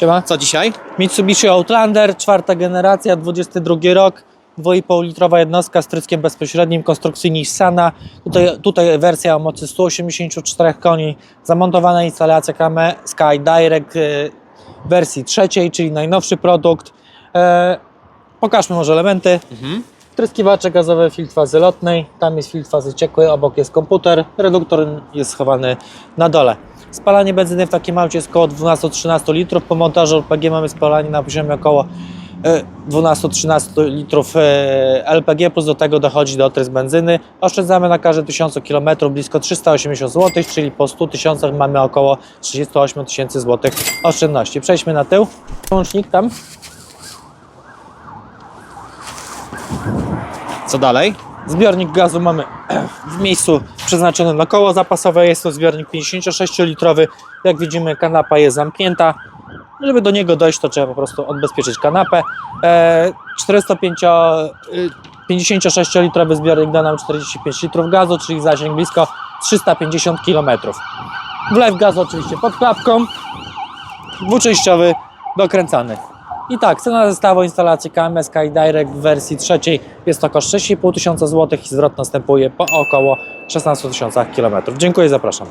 Siema. Co dzisiaj? Mitsubishi Outlander, czwarta generacja, 22 rok, 2,5 litrowa jednostka z tryskiem bezpośrednim konstrukcji Nissana. Tutaj, tutaj wersja o mocy 184 koni, zamontowana instalacja KM Sky Direct e, wersji trzeciej, czyli najnowszy produkt. E, pokażmy może elementy. Mhm. Tryskiwacze gazowe, filtr fazy lotnej, tam jest filtr fazy ciekłej, obok jest komputer, reduktor jest schowany na dole. Spalanie benzyny w takim aucie jest około 12-13 litrów, po montażu LPG mamy spalanie na poziomie około e, 12-13 litrów e, LPG, plus do tego dochodzi do trysk benzyny. Oszczędzamy na każde 1000 km blisko 380 zł, czyli po 100 tysiącach mamy około 38 tysięcy złotych oszczędności. Przejdźmy na tył. Łącznik tam. Co dalej? Zbiornik gazu mamy w miejscu przeznaczonym na koło zapasowe. Jest to zbiornik 56-litrowy. Jak widzimy, kanapa jest zamknięta. Żeby do niego dojść, to trzeba po prostu odbezpieczyć kanapę. E, 405 y, 56-litrowy zbiornik da nam 45 litrów gazu, czyli zasięg blisko 350 km. Wlew gazu oczywiście pod klapką, dwuczęściowy, dokręcany. I tak, cena zestawu instalacji KMS Sky Direct w wersji trzeciej jest to koszt 6,5 tysiąca złotych i zwrot następuje po około 16 tysiącach kilometrów. Dziękuję, zapraszam.